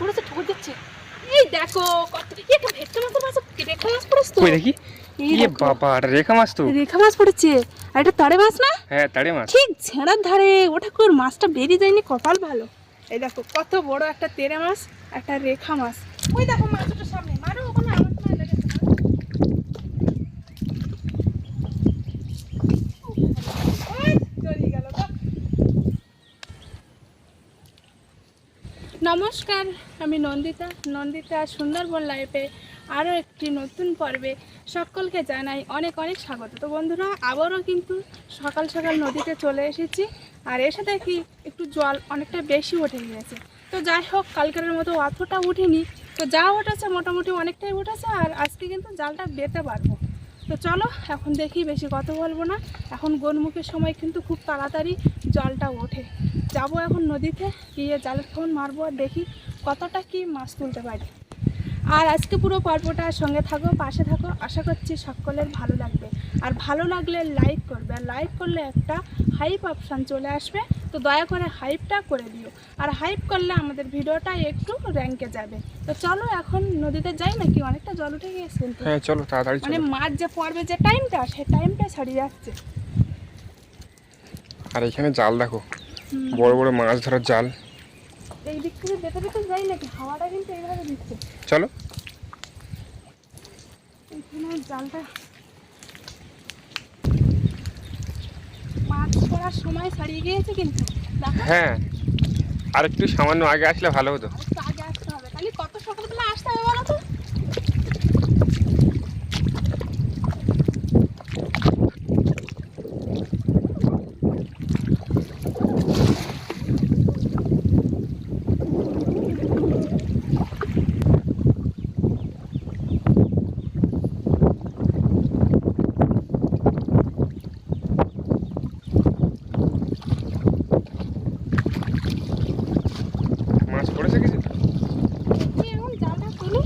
পড়েছে ঠোকর দিচ্ছে। এই দেখো কত একটা ভেটকা মাছ মাছ রেখা মাছ পড়েছে তো। দেখি? ইয়ে বাবা রেখা মাছ তো। রেখা মাছ পড়েছে। আর এটা তাড়ে মাছ না? হ্যাঁ তাড়ে মাছ। ঠিক ছেঁড়ার ধারে। ওটা করে মাছটা বেরিয়ে যায়নি? কপাল ভালো। এই দেখো কত বড় একটা তেরে মাছ একটা রেখা মাছ। ওই দেখো মাছ ওটার সামনে মারো ওখানে আমার তো লেগেছে না। ওই, চলে গেল গো। নমস্কার, আমি নন্দিতা। নন্দিতা সুন্দরবন লাইফে আরও একটি নতুন পর্বে সকলকে জানাই অনেক অনেক স্বাগত। তো বন্ধুরা, আবারও কিন্তু সকাল সকাল নদীতে চলে এসেছি আর এসে দেখি একটু জল অনেকটা বেশি উঠে গিয়েছে। তো যাই হোক, কালকের মতো অতটা উঠেনি। তো যা উঠেছে মোটামুটি অনেকটাই উঠেছে আর আজকে কিন্তু জালটা বেতে পারব তো চলো, এখন দেখি বেশি কথা বলব না। এখন গোলমুখের সময় কিন্তু খুব তাড়াতাড়ি জলটা ওঠে। যাব এখন নদীতে, গিয়ে জালের ফোন মারবো আর দেখি কতটা কি মাছ তুলতে পারি। আর আজকে পুরো পর্বটা সঙ্গে থাকো, পাশে থাকো। আশা করছি সকলের ভালো লাগবে। আর ভালো লাগলে লাইক করবে। আর লাইক করলে একটা হাইপ অপশান চলে আসবে। তো দয়া করে হাইপটা করে দিও। আর হাইপ করলে আমাদের ভিডিওটা একটু র্যাঙ্কে যাবে। তো চলো এখন নদীতে যাই নাকি? অনেকটা জল উঠে গিয়েছে কিন্তু। হ্যাঁ চলো তাড়াতাড়ি মানে মাছ যে পড়বে যে টাইমটা সেই টাইমটা ছাড়িয়ে যাচ্ছে আর এখানে জাল দেখো। বড় বড় মাছ ধরার জাল। এই দিক থেকে বেতে বেতে যাই নাকি? হাওয়াটা কিন্তু এইভাবে দিচ্ছে। চলো। এখানে জালটা পড়ার সময় ছাড়িয়ে গিয়েছে কিন্তু? হ্যাঁ আর একটু সামান্য আগে আসলে ভালো হতো। আগে আসতে হবে। তাহলে কত সকালবেলা আসতে হবে বলো তো মাছ পড়েছে কিছু দেখি এখন জালটা তুলি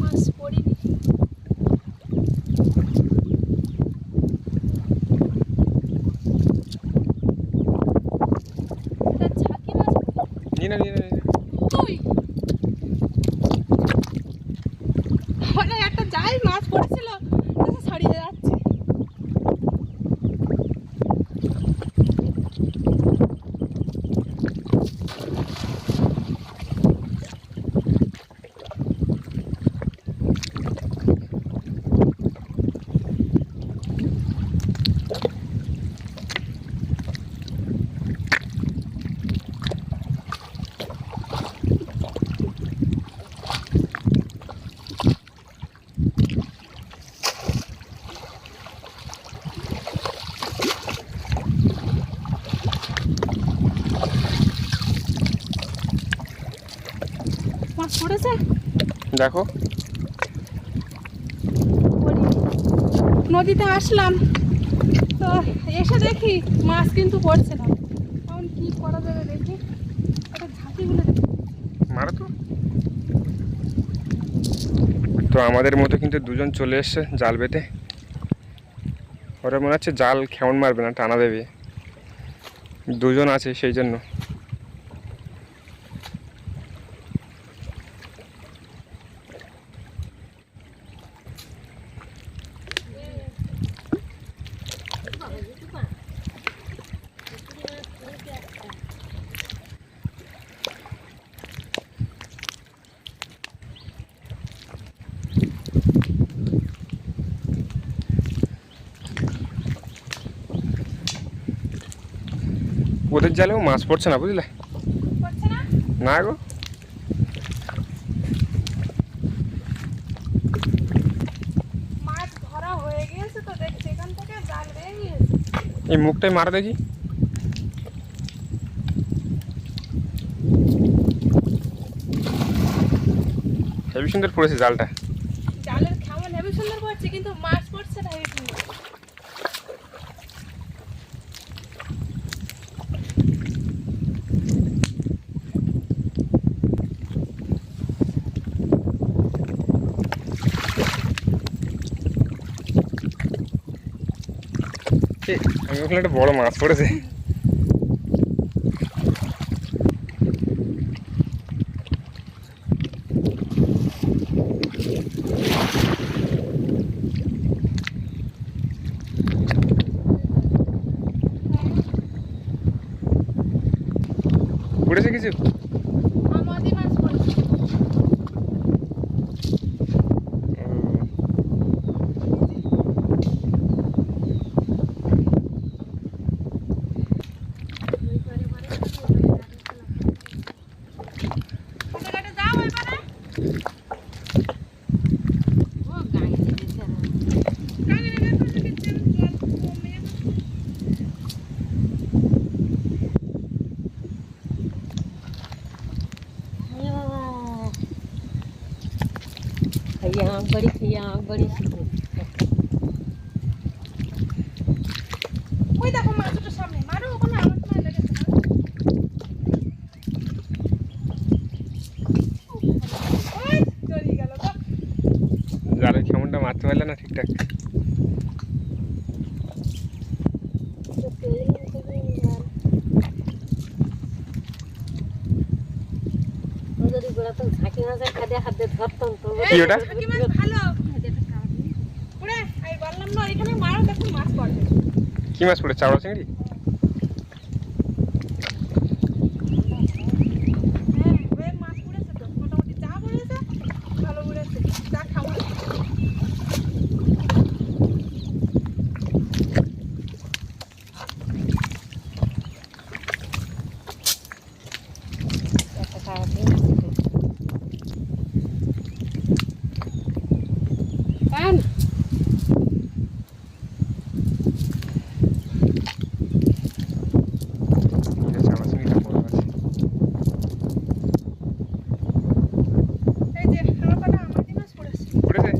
মাছ পড়িনি এটা ঝাঁকি মাছ নিয়ে না নিয়ে না নিয়ে না। তুই মানে একটা যাই মাছ পড়েছিল তাতে ছাড়িয়ে যাচ্ছে মাছ পড়েছে? দেখো। নদীতে আসলাম। তো এসে দেখি মাছ কিন্তু পড়ছে না। এখন কি করা যাবে দেখি। একটা ঝাঁকিগুলো মারো তো। তো আমাদের মতো কিন্তু দুজন চলে এসছে জাল বেতে ওরা মনে হচ্ছে জাল খেমন মারবে না টানা দেবে। দুজন আছে সেই জন্য। ওদের জালেও মাছ পড়ছে না বুঝলে? না? গো। মাছ ধরা গিয়েছে তো দেখছি এখান থেকে জাল বেয়ে এই মুখটাই মারা দেখি। হেবি সুন্দর পড়েছে জালটা জালের কেমন হেবি সুন্দর পড়ছে কিন্তু মাছ পড়ছে না হেবি সুন্দর এ, আমি ওখানে একটা বড় মাছ बड़ी यहाँ बड़ी জালের কেমনটা মারতে পারলে না ঠিকঠাক? কি মাছ ভালো ওরে আমি বললাম না এখানে মারো দেখো মাছ পড়বে কি মাছ পড়ে চাওড়া চিংড়ি হ্যাঁ ওই মাছ পড়েছে তো মোটামুটি যা পড়েছে ভালো পড়েছে যা খাব একটা খাওয়া দিয়ে আসি তো। আন। চাওড়া চিংড়িটা বড় আছে এই যে আমার কটা আমাদের মাছ পড়েছে পড়েছে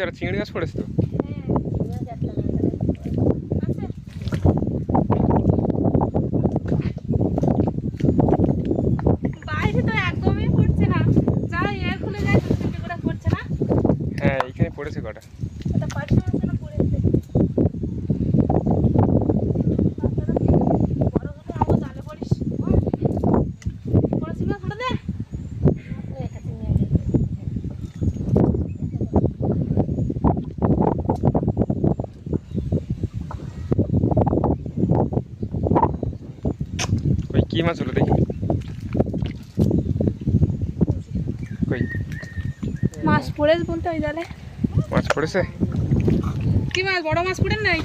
এই তো একটা চিংড়ি মাছ পড়েছে তো মাছ একটা না করে। আছে বাইরে তো একদমই পড়ছে না যা এর খুলে যায় তো থেকে করে পড়ছে না হ্যাঁ এইখানে পড়েছে কটা এটা পার্শ্ব আছে না পড়েছে বড় দুটো আবার জালে পড়িস পড়েছিল ধরে দে ওই একটা চিংড়ি আছে। ওই কি মাছ হলো দেখি। কই? মাছ পড়েছে বলতে ওই জালে। মাছ পড়েছে? কি মাছ? বড় মাছ পড়েন নাই?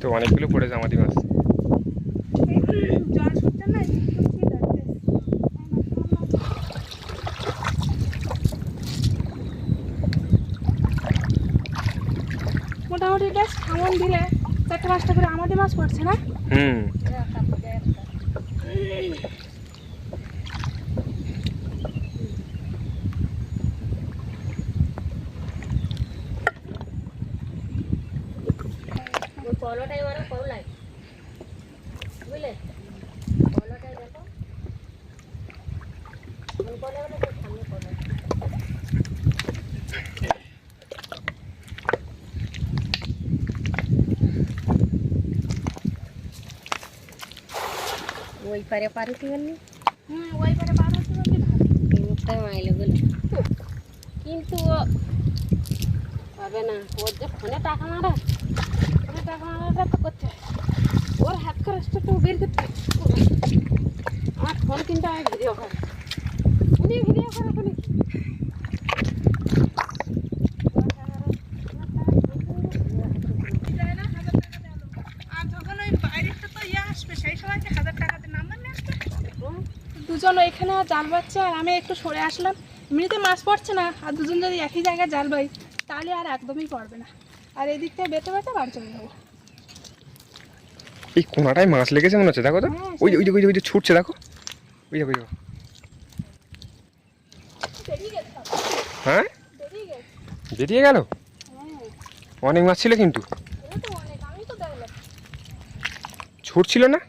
তো অনেকগুলো পড়েছে আমাদের মাছ মোটামুটি বেশ খামন দিলে চারটে পাঁচটা করে আমাদের মাছ পড়ছে না? হুম একটা পূজা একটা। ওই পলোটাই মারো পলাই বুঝলে পলোটাই দেখো ওই পলোটা তো সামনে পলো ওই পারে পারে কি বললি হুম ওই পারে বার হচ্ছে বলতে ভালো মুখটাই মাইলে বলে কিন্তু ও হবে না ওর যে ফোনে টাকা মারা ফোনে টাকা মারাটা তো করতে হয় ওর হাত খরচটা তো বের করতে হয় আমার ফোন কিন্তু আমি ভিডিও করে দুজন ওইখানে জাল বাচ্ছে আর আমি একটু সরে আসলাম। এমনিতে মাছ পড়ছে না আর দুজন যদি একই জায়গায় জাল বাই তাহলে আর একদমই পড়বে না। আর এদিক থেকে বেঁটে বেঁটে বাড়ি চলে যাব। এই কোনাটায় মাছ লেগেছে মনে হচ্ছে দেখো তো? হ্যাঁ, ওই ওই ওই ওই ছুটছে দেখো? ওই দেখো ওই দেখো বেরিয়ে গেছে হ্যাঁ? বেরিয়ে গেল? হ্যাঁ। অনেক মাছ ছিল কিন্তু। ছুটছিল না।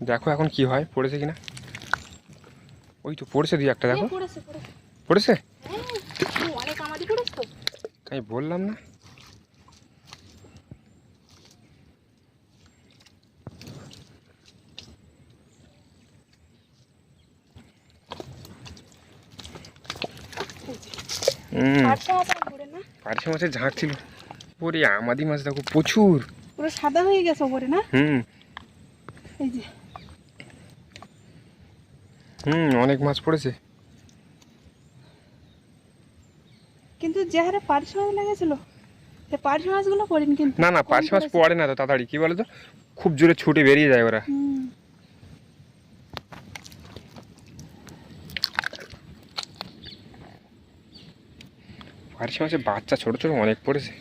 দেখো এখন কি হয় পড়েছে কিনা? ওই তো পড়েছে দুই একটা দেখো। পড়েছে পড়েছে। হ্যাঁ আমি বললাম না হুম পাঁচশো মাছ আমার পড়ে না পার্শে মাছের ঝাঁক ছিল। ওরে আমাদি মাছ দেখো প্রচুর। পুরো সাদা হয়ে গেছে ওপরে না? হুম। এই যে। হুম অনেক মাছ পড়েছে। কিন্তু যে হারে পার্শে মাছ লেগেছিল সে পার্শে মাছগুলো পড়েনি কিন্তু। না না পার্শে মাছ। পড়ে না তো তাড়াতাড়ি। কি বলো তো খুব জোরে ছুটে বেরিয়ে যায় ওরা। হুম। পার্শে মাছের বাচ্চা ছোট ছোট অনেক পড়েছে।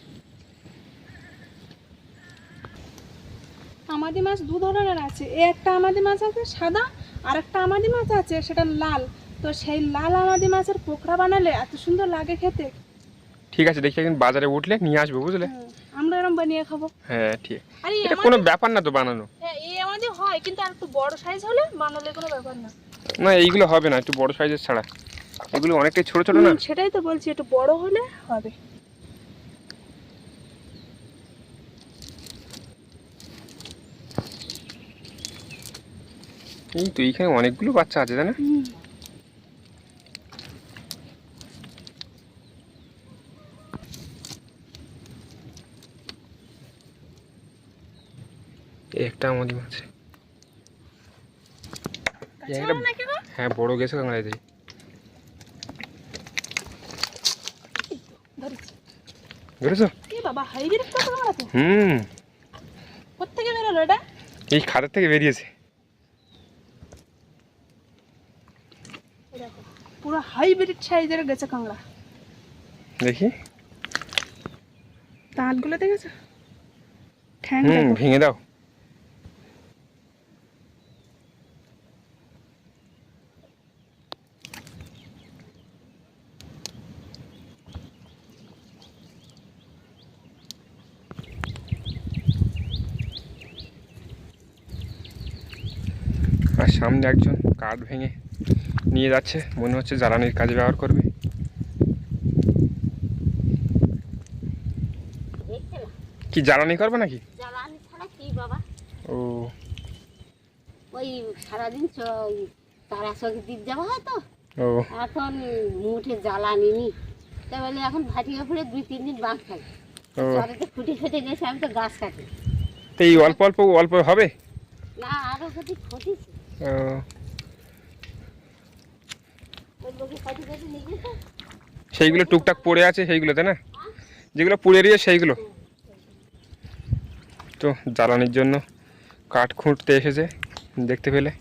আমাদি মাছ দু ধরনের আছে। এ একটা আমাদি মাছ আছে সাদা আর একটা আমাদের মাছ আছে সেটা লাল। তো সেই লাল আমাদি মাছের পোকড়া বানালে এত সুন্দর লাগে খেতে। ঠিক আছে দেখি একদিন বাজারে উঠলে নিয়ে আসবে বুঝলে? আমরা এরকম বানিয়ে খাব। হ্যাঁ ঠিক। আর এটা কোনো ব্যাপার না তো বানানো। হ্যাঁ এই আমাদি হয় কিন্তু আর একটু বড় সাইজ হলে বানালে কোনো ব্যাপার না। না এইগুলো হবে না একটু বড় সাইজের ছাড়া। এগুলো অনেকটাই ছোট ছোট না? সেটাই তো বলছি একটু বড় হলে হবে। এই তো এইখানে অনেকগুলো বাচ্চা আছে তাই না? একটা আমাদের মাছ? হ্যাঁ বড় গেছে কাঁকড়া দিয়ে ধরেছি বুঝেছ এ বাবা হাইব্রিড কত বড় তো। হুম। কোথেকে বেরোলো এটা? এই খাদের থেকে বেরিয়েছে। এই দেখো, পুরো হাইব্রিড সাইজের গেছে কাঁকড়া। দেখি। দাঁতগুলো দেখেছ? ঠ্যাং হুম ভেঙে দাও আর সামনে একজন কাঠ ভেঙে নিয়ে যাচ্ছে। মনে হচ্ছে জ্বালানির কাজে ব্যবহার করবে। কি জ্বালানি করবে নাকি? ও। ওই সারাদিন তারা যাওয়া হয় তো। এখন মুঠে জ্বালানি নি তা বলে এখন ভাটিয়ে দুই তিন দিন বাঁধ থাকে। খুঁটি ফেটে গেছে আমি তো গাছ কাটি। তো এই অল্প অল্প অল্প হবে? না আরও যদি ক্ষতিছে সেইগুলো টুকটাক পড়ে আছে সেইগুলোতে, না? যেগুলো পুড়ে রয়েছে সেইগুলো। তো জ্বালানির জন্য কাঠ খুঁটতে এসেছে, দেখতে পেলে?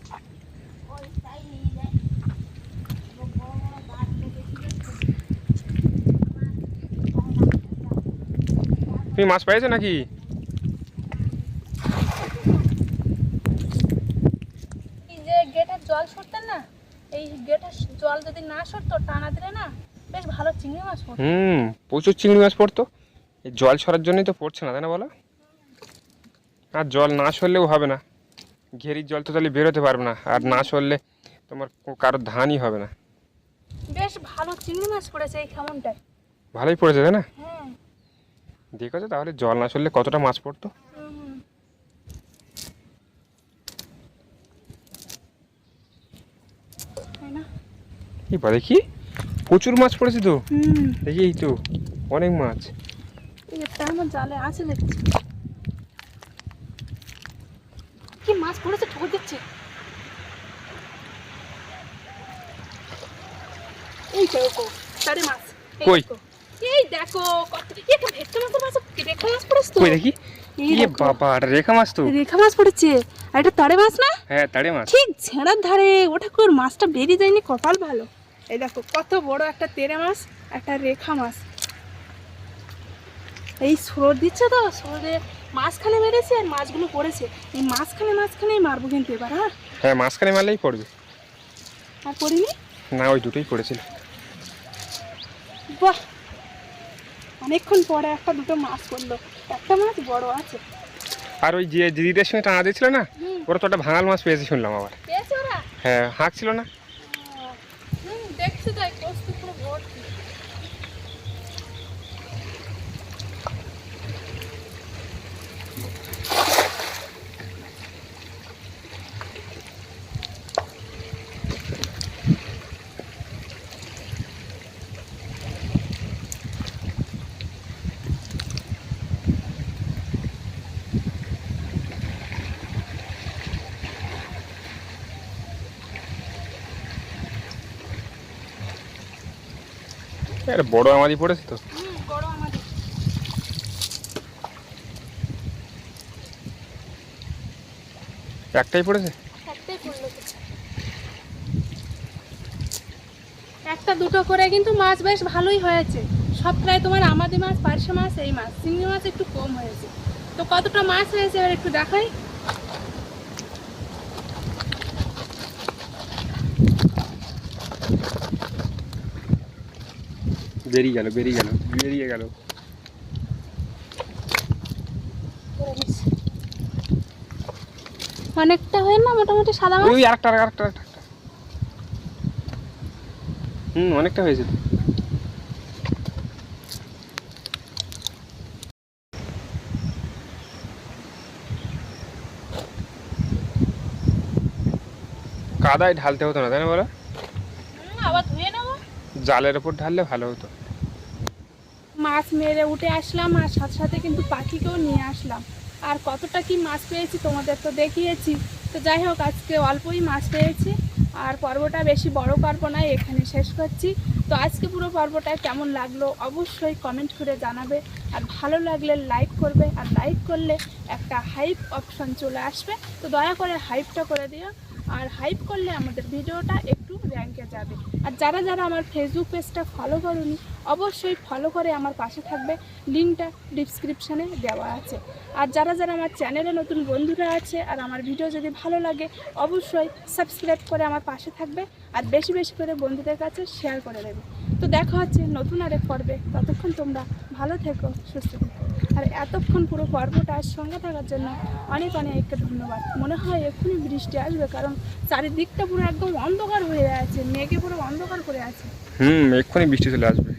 তুমি মাছ পেয়েছ নাকি এই যে গেটের জল সরতেন না এই গেটের জল যদি না সরতো টানা দিলে না বেশ ভালো চিংড়ি মাছ পড়তো। হুম প্রচুর চিংড়ি মাছ পড়তো। এই জল সরার জন্যই তো পড়ছে না তাই না বলো? আর জল না সরলেও হবে না। ঘেরির জল তো তাহলে বেরোতে পারবে না আর না সরলে তোমার কো- কারোর ধানই হবে না। বেশ ভালো চিংড়ি মাছ পড়েছে এই খামনটায়। ভালোই পড়েছে তাই না? হ্যাঁ। দেখেছ তাহলে জল না সরলে কতটা মাছ পড়তো হুম, হুম। তাই না বা দেখি প্রচুর মাছ পড়েছে তো? দেখি এই তো অনেক মাছ। আমার জালে আছে দেখছি। কি মাছ পড়েছে ঠোকর দিচ্ছে। এই দেখো তারে মাছ। কই? এই দেখো কত এই একটা ভেটকা মাছের মাছ রেখা মাছ পড়েছে তো। কই দেখি? ইয়ে বাবা রেখা মাছ তো? রেখা মাছ পড়েছে। আর এটা তারে মাছ না? হ্যাঁ তাড়ে মাছ। ঠিক ঝেড়ার ধারে ওটা করে মাছটা বেরিয়ে যায়নি? কপাল ভালো। এই দেখো কত বড় একটা তেরে মাছ একটা রেখা মাছ। এই স্রোত দিচ্ছে তো স্রোতে মাঝখানে মেরেছে আর মাছগুলো পড়েছে। এই মাঝখানে মাঝখানেই মারবো কিন্তু এবার হ্যাঁ? হ্যাঁ মাঝখানে মারলেই পড়বে। আর পড়িনি? না ওই দুটোই পড়েছিল। বাহ! অনেকক্ষণ পরে একটা দুটো মাছ পড়ল। একটা মাছ বড় আছে। আর ওই যে দিদিদের সঙ্গে টানা দিয়েছিল না ওরা তো একটা ভাঙাল মাছ পেয়েছে শুনলাম আবার। হ্যাঁ হাঁক ছিল না? হুম দেখছি তাই আরে বড় আমারই পড়েছে তো। একটাই পড়েছে। একটা দুটো করে কিন্তু মাছ বেশ ভালোই হয়েছে। সব প্রায় তোমার আমাদের মাছ, পার্শে মাছ, এই মাছ, চিংড়ি মাছ একটু কম হয়েছে। তো কতটা মাছ হয়েছে এবার একটু দেখাই। বেরিয়ে গেল বেরিয়ে গেল বেরিয়ে গেল। অনেকটা হয় না? মোটামুটি সাদা মাছ? ওই আরেকটা আরেকটা। হুম অনেকটা হয়েছে। কাদায় ঢালতে হতো না তাই না বলো? আবার ধুয়ে নেব? জালের উপর ঢাললে ভালো হতো। মাছ মেরে উঠে আসলাম আর সাথে সাথে কিন্তু পাখিকেও নিয়ে আসলাম। আর কতটা কি মাছ পেয়েছি তোমাদের তো দেখিয়েছি। তো যাই হোক, আজকে অল্পই মাছ পেয়েছি আর পর্বটা বেশি বড় করব নয় এখানে শেষ করছি। তো আজকে পুরো পর্বটা কেমন লাগল অবশ্যই কমেন্ট করে জানাবে। আর ভালো লাগলে লাইক করবে আর লাইক করলে একটা হাইপ অপশন চলে আসবে। তো দয়া করে হাইপটা করে দিও। আর হাইপ করলে আমাদের ভিডিওটা র্যাঙ্কে যাবে। আর যারা যারা আমার ফেসবুক পেজটা ফলো করুনি, অবশ্যই ফলো করে আমার পাশে থাকবে। লিঙ্কটা ডিসক্রিপশানে দেওয়া আছে। আর যারা যারা আমার চ্যানেলে নতুন বন্ধুরা আছে আর আমার ভিডিও যদি ভালো লাগে, অবশ্যই সাবস্ক্রাইব করে আমার পাশে থাকবে আর বেশি বেশি করে বন্ধুদের কাছে শেয়ার করে দেবে। তো দেখা হচ্ছে নতুন আরেক পর্বে। ততক্ষণ তোমরা ভালো থেকো, সুস্থ থেকো। আর এতক্ষণ পুরো পর্বটার সঙ্গে থাকার জন্য অনেক অনেক ধন্যবাদ। মনে হয় এক্ষুনি বৃষ্টি আসবে, কারণ চারিদিকটা পুরো একদম অন্ধকার হয়ে আছে, মেঘে পুরো অন্ধকার করে আছে। হুম, এক্ষুনি বৃষ্টি চলে আসবে।